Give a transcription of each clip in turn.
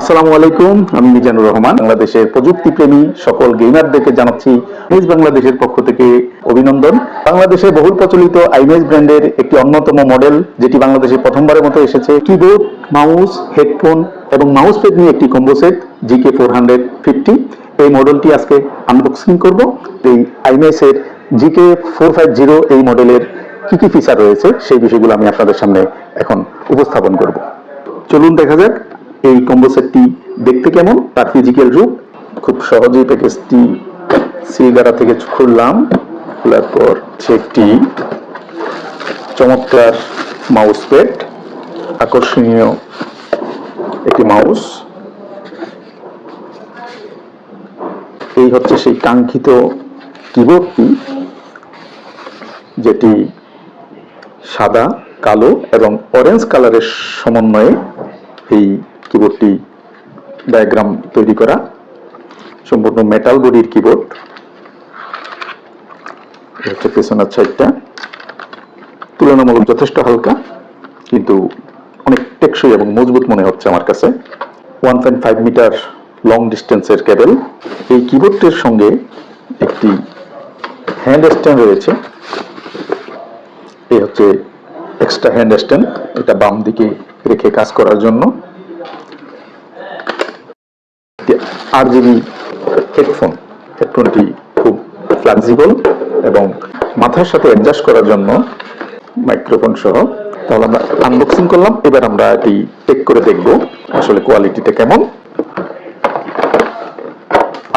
আসসালামু আলাইকুম, আমি মিজানুর রহমান, বাংলাদেশের প্রযুক্তি প্রেমী সকল গেমারদেরকে জানাচ্ছি আইমেজ বাংলাদেশের পক্ষ থেকে অভিনন্দন। বাংলাদেশে বহুল প্রচলিত আইমেজ ব্র্যান্ডের একটি অন্যতম মডেল, যেটি বাংলাদেশে প্রথমবারের মতো এসেছে, কিবোর্ড, মাউস, হেডফোন এবং মাউস প্যাড নিয়ে একটি combo set, GK four hundred fifty. এই মডেলটি আজকে আনবক্সিং করব। এই আইমেস এর জিকে ফোর ফাইভ জিরো এই মডেলের কি কি ফিচার রয়েছে, সেই বিষয়গুলো আমি আপনাদের সামনে এখন উপস্থাপন করব। চলুন দেখা যাক। এই কম্বো সেটটি দেখতে কেমন? তার ফিজিক্যাল রূপ? খুব সহজেই প্যাকেজটি সিলগারা থেকে খুললাম। খোলার পর একটি চমৎকার মাউস প্যাড আকর্ষণীয় একটি মাউস এই হচ্ছে সেই কাঙ্ক্ষিত কিবোর্ডটি যেটি সাদা, কালো এবং অরেঞ্জ কালারের সমন্বয়ে এই কিবোর্ডটি ডায়াগ্রাম তৈরি করা, সম্পূর্ণ মেটাল বডির কিবোর্ড হচ্ছে পেছনের সাইডটা তুলনামূলক যথেষ্ট হালকা, কিন্তু অনেক টেকসই এবং মজবুত মনে হচ্ছে আমার কাছে। One point five metre long ডিস্টেন্সের cable এই কিবোর্ডটির সঙ্গে একটি হ্যান্ড স্ট্যান্ড রয়েছে। এই হচ্ছে এক্সট্রা হ্যান্ড স্ট্যান্ড এটা বাম দিকে রেখে কাজ করার জন্য। আট জিবি হেডফোন হেডফোনটি খুব ফ্লেক্সিবল এবং মাথার সাথে অ্যাডজাস্ট করার জন্য মাইক্রোফোন সহ। তাহলে আমরা আনবক্সিং করলাম, এবার আমরা এটি চেক করে দেখব আসলে কোয়ালিটিটা কেমন।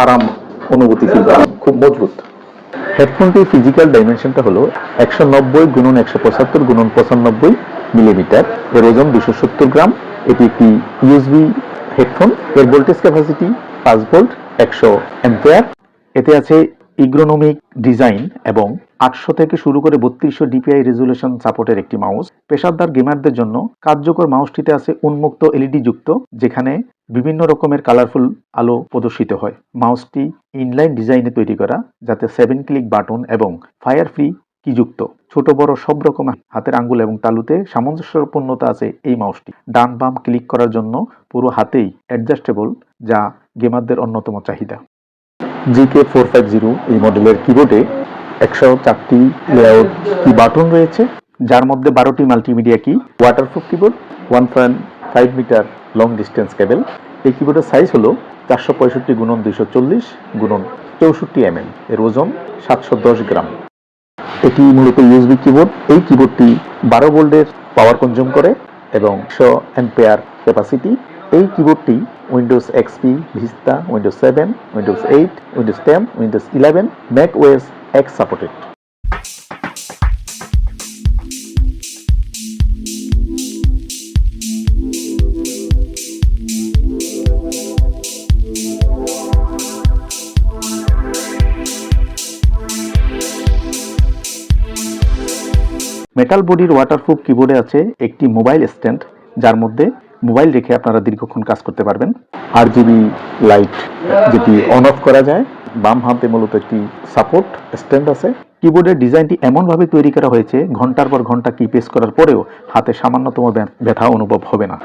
আরাম, অনুভূতি খুব মজবুত। হেডফোনটির ফিজিক্যাল ডাইমেনশনটা হলো একশো নব্বই গুণন একশো পঁচাত্তর গুণন পঁচানব্বই মিলিমিটার এর ওজন দুশো সত্তর গ্রাম। এটি একটি ইউএসবি হেডফোন, এর ভোল্টেজ ক্যাপাসিটি পাঁচ ভোল্ট, একশো অ্যাম্পিয়ার এতে আছে ইগ্রোনমিক ডিজাইন এবং আটশো থেকে শুরু করে বত্রিশশো ডিপিআই রেজুলেশন সাপোর্টের একটি মাউস পেশাদার গেমারদের জন্য কার্যকর মাউসটিতে আছে উন্মুক্ত এলইডি যুক্ত, যেখানে বিভিন্ন রকমের কালারফুল আলো প্রদর্শিত হয়। মাউসটি ইনলাইন ডিজাইনে তৈরি করা, যাতে সেভেন ক্লিক বাটন এবং ফায়ার ফ্রি কিযুক্ত ছোট, বড়, সব রকম হাতের আঙ্গুল এবং তালুতে সামঞ্জস্যপূর্ণতা আছে এই মাউসটি। ডান বাম ক্লিক করার জন্য পুরো হাতেই অ্যাডজাস্টেবল যা গেমারদের অন্যতম চাহিদা। জিকে ফোর ফাইভ জিরো এই মডেলের কিবোর্ডে একশো চারটি লেআউট কি বাটন রয়েছে, যার মধ্যে বারোটি multimedia key waterproof keyboard one point five metre long distance cable এই কিবোর্ডের সাইজ হলো চারশো পঁয়ষট্টি গুণন দুইশো চল্লিশ গুণন চৌষট্টি এম এর ওজন সাতশো দশ গ্রাম। এটি মূলত ইউএসবি কিবোর্ড এই কিবোর্ডটি বারো ভোল্টের পাওয়ার কনজিউম করে এবং শো অ্যাম্পেয়ার ক্যাপাসিটি এই কিবোর্ডটি Windows XP Vista Windows seven Windows eight Windows ten Windows eleven Mac OS X supported metal বডির ওয়াটারপ্রুফ কিবোর্ডে আছে একটি মোবাইল স্ট্যান্ড যার মধ্যে মোবাইল রেখে আপনারা দীর্ঘক্ষণ কাজ করতে পারবেন। আর জিবি লাইট যেটি অন অফ করা যায়, বাম হাতে মূলত একটি সাপোর্ট স্ট্যান্ড আছে। কিবোর্ডের ডিজাইনটি এমনভাবে তৈরি করা হয়েছে, ঘণ্টার পর ঘণ্টা কি পেস করার পরেও হাতে সামান্যতম ব্য- ব্যথা অনুভব হবে না।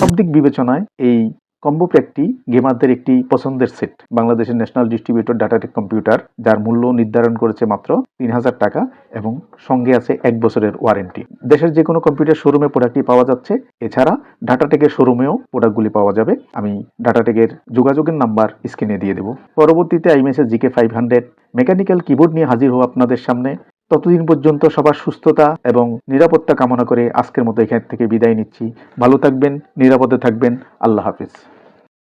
সব দিক বিবেচনায় এই কম্বো প্যাকটি গেমারদের একটি পছন্দের সেট বাংলাদেশের ন্যাশনাল ডিস্ট্রিবিউটর ডাটাটেক কম্পিউটার যার মূল্য নির্ধারণ করেছে মাত্র তিন হাজার টাকা এবং সঙ্গে আছে এক বছরের ওয়ারেন্টি দেশের যে কোনো কম্পিউটার শোরুমে প্রোডাক্টটি পাওয়া যাচ্ছে। এছাড়া ডাটাটেকের শোরুমেও প্রোডাক্টগুলি পাওয়া যাবে। আমি ডাটাটেকের যোগাযোগের নাম্বার স্ক্রিনে দিয়ে দেবো। পরবর্তীতে আইমেসের GK five hundred mechanical keyboard নিয়ে হাজির হব আপনাদের সামনে। ততদিন পর্যন্ত সবার সুস্থতা এবং নিরাপত্তা কামনা করে আজকের মতো এখান থেকে বিদায় নিচ্ছি। ভালো থাকবেন, নিরাপদে থাকবেন। আল্লাহ হাফিজ।